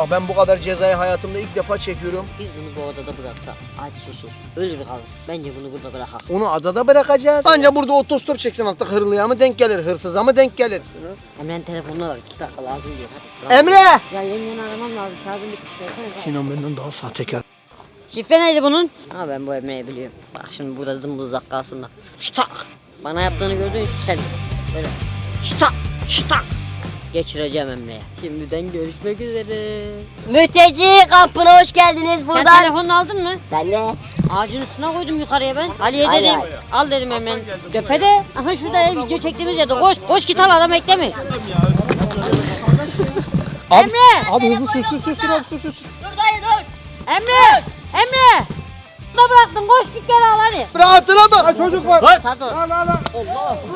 Bak ben bu kadar cezayı hayatımda ilk defa çekiyorum. Biz bunu bu odada bıraksak aç susuz ölür kalır. Bence bunu burada bırakalım. Onu adada bırakacağız. Anca burada otostop çeksin artık hırlıya mı denk gelir, hırsıza mı denk gelir? Emre'nin telefonuna var 2 dakika lazım diyor. Emre! Ya yengeni aramam lazım. Şarjım bitmiş. Sinan benden daha sahtekar. Şifre neydi bunun? Ha ben bu Emre'yi biliyorum. Bak şimdi burada zımbızlak kalsın da. Ştak! Bana yaptığını gördün sen. Böyle. Ştak! Ştak! Geçireceğim Emre'ye. Şimdiden görüşmek üzere. Mülteci kampına hoş geldiniz buradan. Sen telefonunu aldın mı? Ben de Ağacın üstüne koydum yukarıya ben. Ali'ye dedim. hayır. Al dedim hemen. Döpede. Aha şurada el video çektiğimiz yerde. Koş. Koş git al adam bekleme. Emre! Abi hızlı sür sür sür sür abi sür sür. Dur dayı dur. Emre! Emre! Bıraktım. Koş git gel al hadi. Rahatına bak çocuk var. Tato.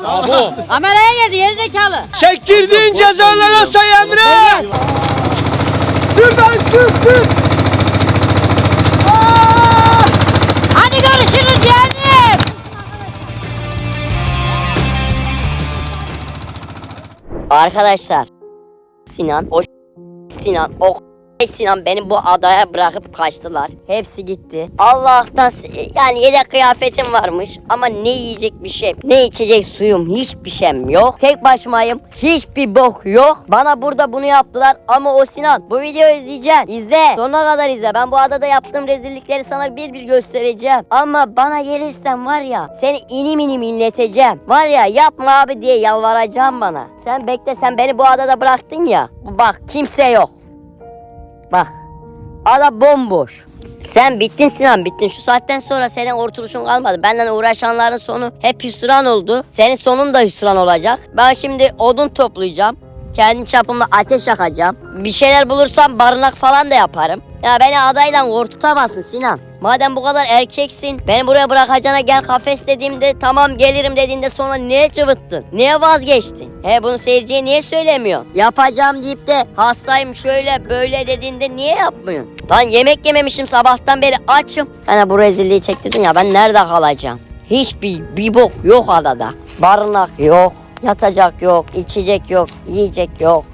Bravo. Kameraya geldi geri zekalı. Çektirdiğin cezalara say Emre. Sür lan sür sür. Hadi görüşürüz yeğenim. arkadaşlar Sinan o Sinan o Sinan beni bu adaya bırakıp kaçtılar. Hepsi gitti. Allah'tan yani yedek kıyafetim varmış ama ne yiyecek bir şey, ne içecek suyum hiçbir şeyim yok. Tek başımayım. Hiçbir bok yok. Bana burada bunu yaptılar ama o Sinan bu videoyu izleyeceksin. İzle. Sonuna kadar izle. Ben bu adada yaptığım rezillikleri sana bir bir göstereceğim. Ama bana gelirsen var ya seni inim inim inleteceğim. Var ya yapma abi diye yalvaracağım bana. Sen bekle sen beni bu adada bıraktın ya. Bak kimse yok. Bak. Ada bomboş. Sen bittin Sinan bittin. Şu saatten sonra senin orturuşun kalmadı. Benden uğraşanların sonu hep hüsran oldu. Senin sonun da hüsran olacak. Ben şimdi odun toplayacağım. Kendi çapımda ateş yakacağım. Bir şeyler bulursam barınak falan da yaparım. Ya beni adayla korkutamazsın Sinan. Madem bu kadar erkeksin, beni buraya bırakacağına gel kafes dediğimde tamam gelirim dediğinde sonra niye cıvıttın? Niye vazgeçtin? He bunu seyirciye niye söylemiyorsun? Yapacağım deyip de hastayım şöyle böyle dediğinde niye yapmıyorsun? Lan yemek yememişim sabahtan beri açım. Bana bu rezilliği çektirdin ya ben nerede kalacağım? Hiçbir bir bok yok adada. Barınak yok, yatacak yok, içecek yok, yiyecek yok.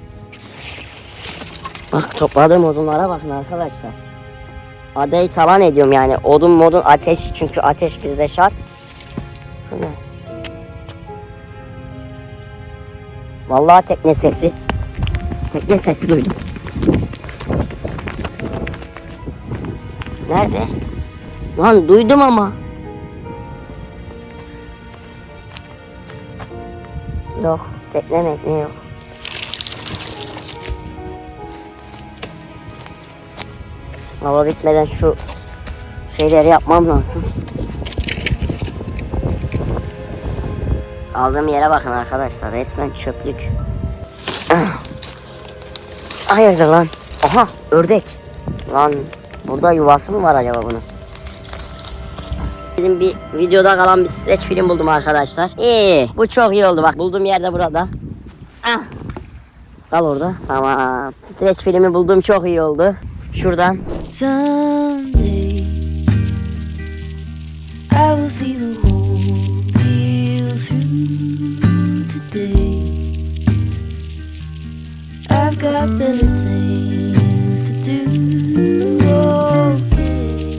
Bak topladığım odunlara bakın arkadaşlar. Adayı talan ediyorum yani. Odun modun ateş çünkü ateş bizde şart. Şu ne? Vallahi tekne sesi. Tekne sesi duydum. Nerede? Lan duydum ama. Yok. Tekne mekne yok. Hava bitmeden şu şeyleri yapmam lazım. Aldığım yere bakın arkadaşlar. Resmen çöplük. Hayırdır lan? Aha ördek. Lan burada yuvası mı var acaba bunun? Bizim bir videoda kalan bir streç film buldum arkadaşlar. İyi. Bu çok iyi oldu bak. Bulduğum yerde burada. Ah. Kal orada. Tamam. Streç filmi bulduğum çok iyi oldu. Şuradan. Someday I will see the whole deal through today. I've got better things to do. Oh,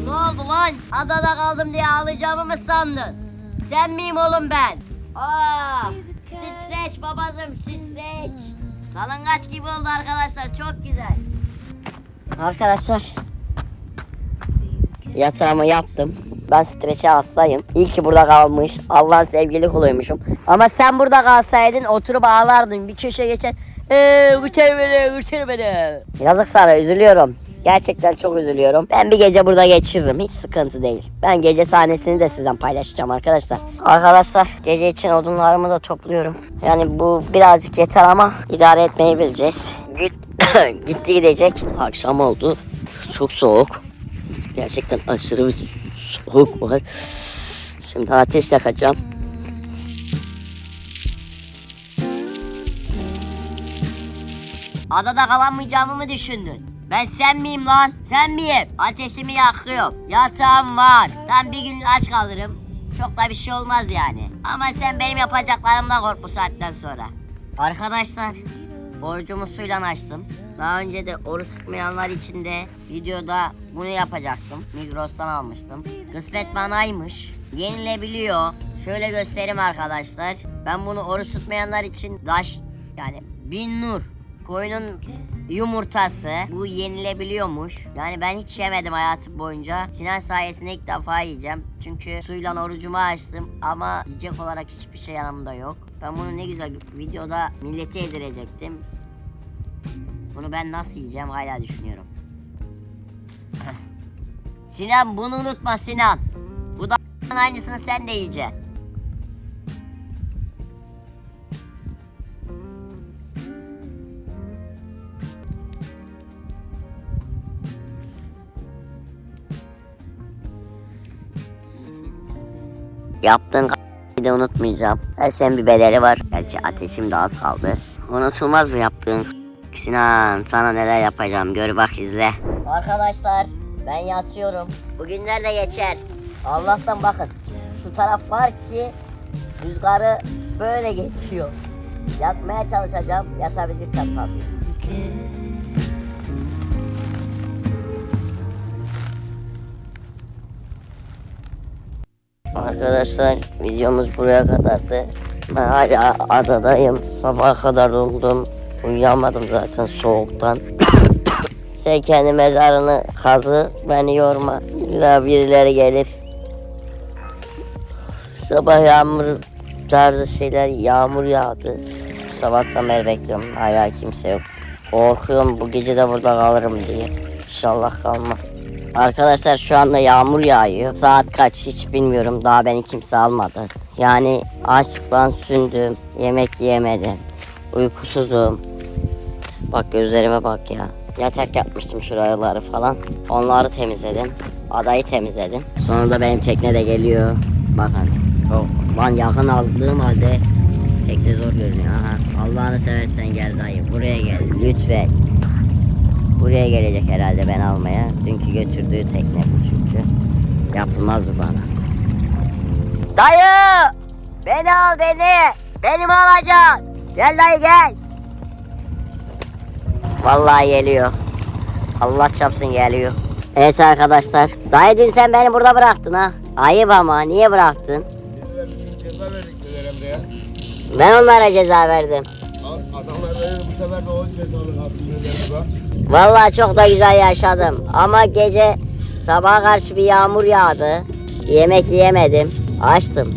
Ne oldu lan? Adada kaldım diye ağlayacağımı mı sandın? Sen miyim oğlum ben? Aa, streç babacım streç. Salıngaç gibi oldu arkadaşlar çok güzel. Arkadaşlar yatağımı yaptım. Ben streçe hastayım. İyi ki burada kalmış. Allah'ın sevgili kuluymuşum. Ama sen burada kalsaydın oturup ağlardın. Bir köşe geçer. Eee kurtar beni kurtar beni. Yazık sana üzülüyorum. Gerçekten çok üzülüyorum. Ben bir gece burada geçiririm. Hiç sıkıntı değil. Ben gece sahnesini de sizden paylaşacağım arkadaşlar. Arkadaşlar gece için odunlarımı da topluyorum. Yani bu birazcık yeter ama idare etmeyi bileceğiz. Git- Gitti gidecek. Akşam oldu. Çok soğuk. Gerçekten aşırı bir soğuk var. Şimdi ateş yakacağım. Adada kalamayacağımı mı düşündün? Ben sen miyim lan? Sen miyim? Ateşimi yakıyorum. Yatağım var. Ben bir gün aç kalırım. Çok da bir şey olmaz yani. Ama sen benim yapacaklarımdan kork bu saatten sonra. Arkadaşlar Orucumu suyla açtım. Daha önce de oruç tutmayanlar için de videoda bunu yapacaktım. Migros'tan almıştım. Kısmet banaymış. Yenilebiliyor. Şöyle göstereyim arkadaşlar. Ben bunu oruç tutmayanlar için daş yani bin nur koyunun yumurtası bu yenilebiliyormuş. Yani ben hiç yemedim hayatım boyunca. Sinan sayesinde ilk defa yiyeceğim. Çünkü suyla orucumu açtım ama yiyecek olarak hiçbir şey yanımda yok. Ben bunu ne güzel videoda millete yedirecektim. Bunu ben nasıl yiyeceğim hala düşünüyorum. Sinan bunu unutma Sinan. Bu da aynısını sen de yiyeceksin. Yaptığın de unutmayacağım. Her şeyin bir bedeli var. Gerçi ateşim de az kaldı. Unutulmaz mı yaptığın Sinan sana neler yapacağım gör bak izle. Arkadaşlar ben yatıyorum. Bugünler de geçer. Allah'tan bakın. Şu taraf var ki rüzgarı böyle geçiyor. Yatmaya çalışacağım. Yatabilirsem tabii. Arkadaşlar videomuz buraya kadardı. Ben hala adadayım. Sabaha kadar uyudum. Uyuyamadım zaten soğuktan. Sen kendi mezarını kazı, beni yorma. İlla birileri gelir. Sabah yağmur tarzı şeyler yağmur yağdı. Sabahtan beri bekliyorum. Hala kimse yok. Korkuyorum bu gece de burada kalırım diye. İnşallah kalmam. Arkadaşlar şu anda yağmur yağıyor. Saat kaç hiç bilmiyorum. Daha beni kimse almadı. Yani açlıktan sündüm. Yemek yemedim. Uykusuzum. Bak gözlerime bak ya. Yatak yapmıştım şuraları falan. Onları temizledim. Adayı temizledim. Sonunda benim tekne de geliyor. Bakın. Çok, lan yakın aldığım halde tekne zor görünüyor. Aha. Allah'ını seversen gel dayı. Buraya gel. Lütfen. Buraya gelecek herhalde ben almaya. Dünkü götürdüğü tekne bu çünkü. Yapılmaz bu bana. Dayı! Beni al beni! Benim alacaksın! Gel dayı gel! Vallahi geliyor. Allah çapsın geliyor. Evet arkadaşlar. Dayı dün sen beni burada bıraktın ha. Ayıp ama niye bıraktın? Ceza verdik dediler Emre ya. Ben onlara ceza verdim. Adamlar dedi bu sefer de o cezalık attı dediler bak. Vallahi çok da güzel yaşadım. Ama gece sabaha karşı bir yağmur yağdı. Yemek yiyemedim. Açtım.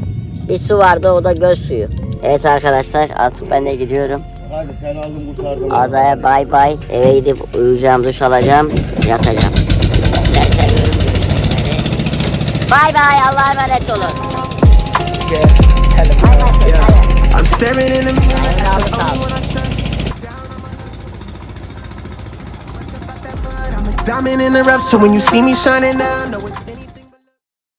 Bir su vardı o da göz suyu. Evet arkadaşlar artık ben de gidiyorum. Hadi sen aldın kurtardın. Adaya bay bay. Eve gidip uyuyacağım, duş alacağım, yatacağım. Bay bay Allah'a emanet olun. Bay. I'm staring in the mirror. Diamond in the rough, so when you see me shining now, know it's